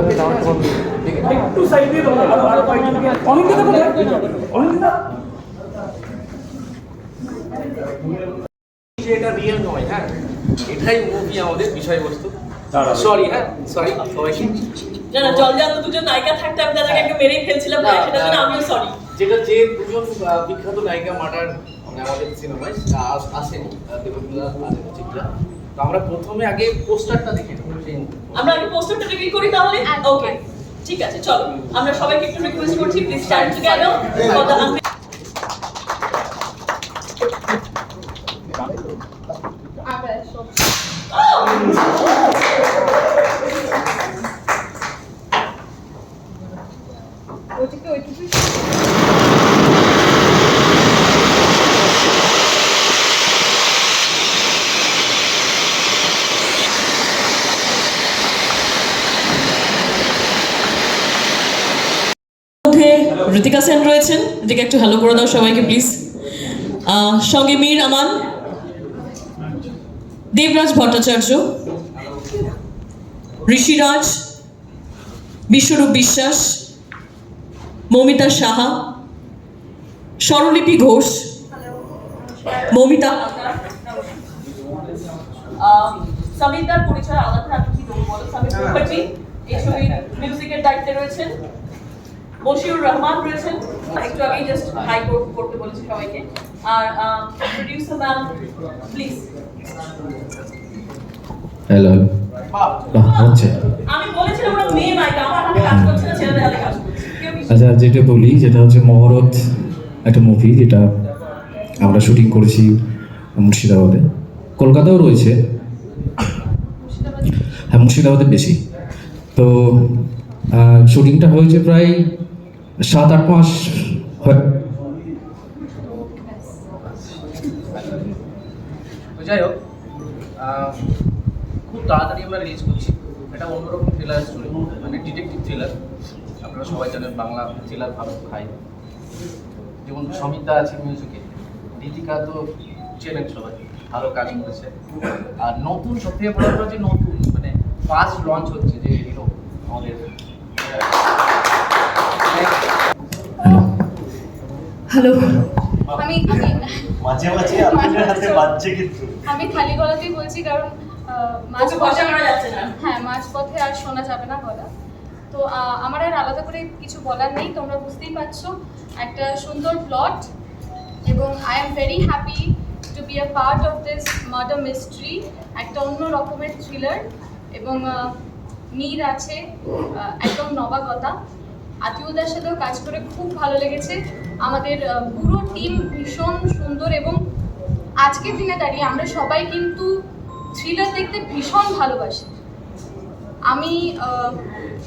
একটু সাইড দিয়ে দাও আর আর কয়েকজন অনিন্দিতা কোথায় অনিন্দিতা যে এটা রিয়েল নয় হ্যাঁ এটাই মুভি আমাদের বিষয়বস্তু সরি হ্যাঁ সরি সবাইকে না না জল জানতো দুজন নায়িকা থাকতে আমি তাদেরকে একটু মেরেই ফেলছিলাম না, সেটার জন্য আমিও সরি যেটা যে দুজন বিখ্যাত নায়িকা মার্ডার মানে আমাদের সিনেমায় আস- আসেনি দেবপ্রিয়া আর চিত্রা তো আমরা প্রথমে আগে পোস্টারটা দেখে আমরা আগে পোস্টারটা রিভিল করি তাহলে? ওকে ঠিক আছে চলো। আমরা সবাইকে একটু রিকোয়েস্ট করছি please stand together for the মধ্যে ঋতিকা সেন রয়েছেন। ঋতিকা, একটু হ্যালো করে দাও সবাইকে প্লিজ সঙ্গে মীর আমান, দেবরাজ ভট্টাচার্য, ঋষিরাজ, বিশ্বরূপ বিশ্বাস, মৌমিতা সাহা, স্বরলিপি ঘোষ, মৌমিতা সমিতার পরিচয় আলাদা, আমি কি দেবো সমিত এই ছবির মিউজিকের দায়িত্বে রয়েছেন। বশিউর রহমান রয়েছেন। একটু আগেই জাস্ট হাই করতে বলেছি সবাইকে। আর প্রডিউসার ম্যাম প্লিজ হ্যালো বাহ হচ্ছে আমি বলেছিলাম ওরা মেয়ে নায়িকা আমার হাতে কাজ করছে না ছেলেদের হাতে কাজ করছে। আচ্ছা যেটা বলি যেটা হচ্ছে মহরত একটা মুভি যেটা আমরা শুটিং করেছি মুর্শিদাবাদে। কলকাতাও রয়েছে। হ্যাঁ মুর্শিদাবাদে বেশি। তো শুটিংটা হয়েছে প্রায় সাত আট মাস যাই হোক খুব তাড়াতাড়ি আমরা রিলিজ করছি। এটা অন্যরকম থ্রিলার স্টোরি মানে ডিটেকটিভ থ্রিলার আপনারা সবাই জানেন বাংলা থ্রিলার ভালো খাই যেমন সমিতা আছে মিউজিকে দীপিকা তো চেনেন সবাই, ভালো কাজ করেছে। আর নতুন, সবথেকে বড় কথা যে নতুন মানে ফার্স্ট লঞ্চ হচ্ছে যে হিরো আমাদের হ্যালো আমি মাঝে মাঝে আপনাদের হাতে বাজছে কিন্তু। আমি খালি গলাতেই বলছি কারণ আহ, মাঝ করা যাচ্ছে না। হ্যাঁ মাঝ পথে আর শোনা যাবে না গলা তো আমার আর আলাদা করে কিছু বলার নেই তোমরা বুঝতেই পারছ। একটা সুন্দর প্লট এবং I am very happy to be a part of this murder mystery একটা অন্য রকমের থ্রিলার এবং মীর আছে একদম নবাগতা। আতিউদার সাথেও কাজ করে খুব ভালো লেগেছে। আমাদের পুরো টিম ভীষণ সুন্দর এবং আজকের দিনে দাঁড়িয়ে আমরা সবাই কিন্তু থ্রিলার দেখতে ভীষণ ভালোবাসি। আমি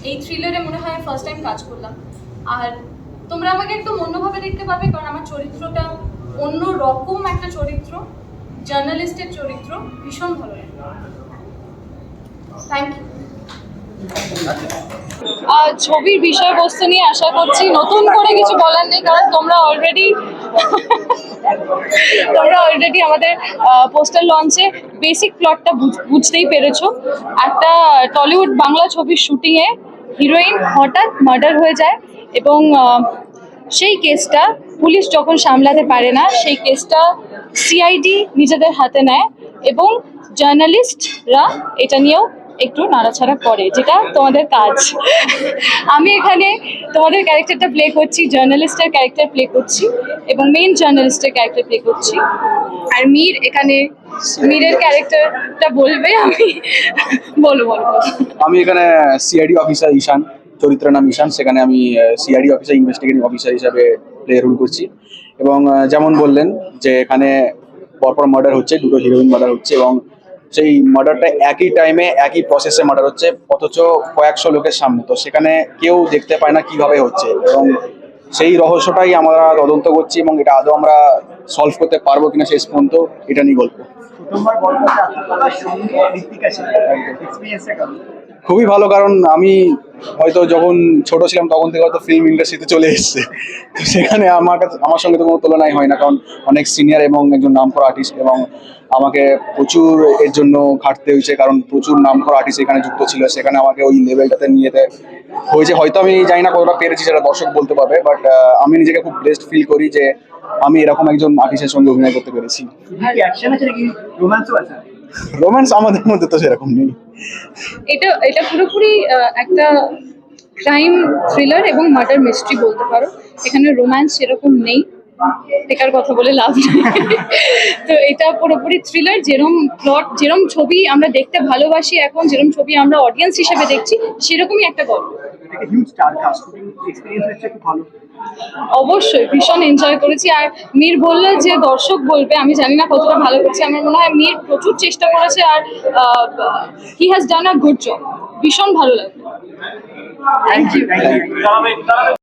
এই থ্রিলারে মনে হয় ফার্স্ট টাইম কাজ করলাম। আর তোমরা আমাকে একদম অন্যভাবে দেখতে পাবে কারণ আমার চরিত্রটা অন্য রকম একটা চরিত্র জার্নালিস্টের চরিত্র, ভীষণ ভালো লাগে। থ্যাংক ইউ ছবির বিষয়বস্তু নিয়ে আশা করছি নতুন করে কিছু বলার নেই, কারণ তোমরা অলরেডি তোমরা অলরেডি আমাদের পোস্টার লঞ্চে বেসিক প্লটটা বুঝতেই পেরেছ। একটা টলিউড বাংলা ছবির শুটিংয়ে হিরোইন হঠাৎ মার্ডার হয়ে যায় এবং সেই কেসটা পুলিশ যখন সামলাতে পারে না, সেই কেসটা সিআইডি নিজেদের হাতে নেয় এবং জার্নালিস্টরা এটা নিয়েও একটু নাড়াছাড়া করে, যেটা তোমাদের কাজ। আমি এখানে তোমাদের ক্যারেক্টারটা প্লে করছি জার্নালিস্টের ক্যারেক্টার প্লে করছি এবং মেইন জার্নালিস্টের ক্যারেক্টার প্লে করছি। আর মীর এখানে, মীরের ক্যারেক্টারটা বলবে, আমি বলো বলো। আমি এখানে সিআইডি অফিসার ঈশান, চরিত্রের নাম ঈশান, সেখানে আমি সিআইডি অফিসার ইনভেস্টিগেটিভ অফিসার হিসাবে প্লে রোল করছি। এবং যেমন বললেন যে এখানে পরপর মার্ডার হচ্ছে, দুটো হিরোইন মার্ডার হচ্ছে এবং সেই মার্ডারটা একই টাইমে একই প্রসেসে মার্ডার হচ্ছে, অথচ কয়েকশো লোকের সামনে। তো সেখানে কেউ দেখতে পায় না কীভাবে হচ্ছে। এবং সেই রহস্যটাই আমরা তদন্ত করছি এবং এটা আদৌ আমরা সলভ করতে পারব কিনা শেষ পর্যন্ত, এটা নিয়ে গল্প। খুবই ভালো কারণ আমি হয়তো যখন ছোট ছিলাম তখন থেকে হয়তো ফিল্ম ইন্ডাস্ট্রিতে চলে এসেছে। তো সেখানে আমার কাছে আমার সঙ্গে তো কোনো তুলনাই হয় না কারণ অনেক সিনিয়র এবং একজন নামকরা আর্টিস্ট এবং আমাকে প্রচুর এর জন্য খাটতে হয়েছে কারণ প্রচুর নামকরা আর্টিস্ট এখানে যুক্ত ছিল সেখানে আমাকে ওই লেভেলটাতে নিয়ে যেতে হয়েছে। হয়তো আমি জানি না কতটা পেরেছি সেটা দর্শক বলতে পারবে বাট আমি নিজেকে খুব ব্লেসড ফিল করি যে আমি এরকম একজন আর্টিস্টের সঙ্গে অভিনয় করতে পেরেছি। রোম্যান্স আমাদের মধ্যে তো সেরকম নেই। এটা এটা পুরোপুরি একটা ক্রাইম থ্রিলার এবং মার্ডার মিস্ট্রি বলতে পারো। এখানে রোম্যান্স সেরকম নেই। বেকার কথা বলে লাভ নেই। তো এটা পুরোপুরি থ্রিলার যেরম প্লট যেরম ছবি আমরা দেখতে ভালোবাসি এখন, যেরম ছবি আমরা অডিয়েন্স হিসেবে দেখছি, সেরকমই একটা গল্প। একটা huge star cast shooting experience হচ্ছে খুব ভালো। অবশ্যই ভীষণ এনজয় করেছি। আর মীর বললে যে দর্শক বলবে আমি জানি না কতটা ভালো করছি। আমার মনে হয় মীর প্রচুর চেষ্টা করেছে আর he has done a good job ভীষণ ভালো লাগল। Thank you